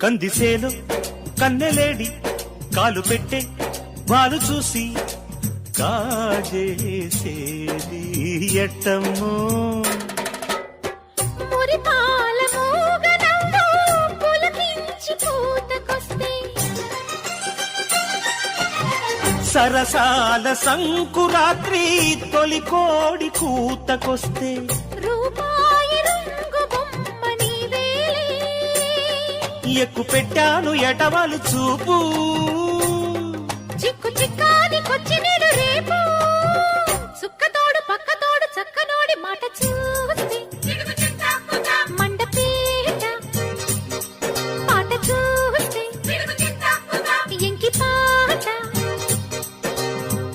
కందిసేలు కన్నెలేడి కాలు పెట్టే వాళ్ళు చూసి కాజేసేది ఎట్టము సరసాల సంకురాత్రి తొలి కోడి కూతకొస్తే ఎక్కు పెట్టాను ఎటవాలు చూపు. చిక్కు చిక్కాది కొచ్చి నేను రేపు. సుక్కతోడు పక్కతోడు చక్కనోడి మాట చూసి మండపేట. మాట చూసి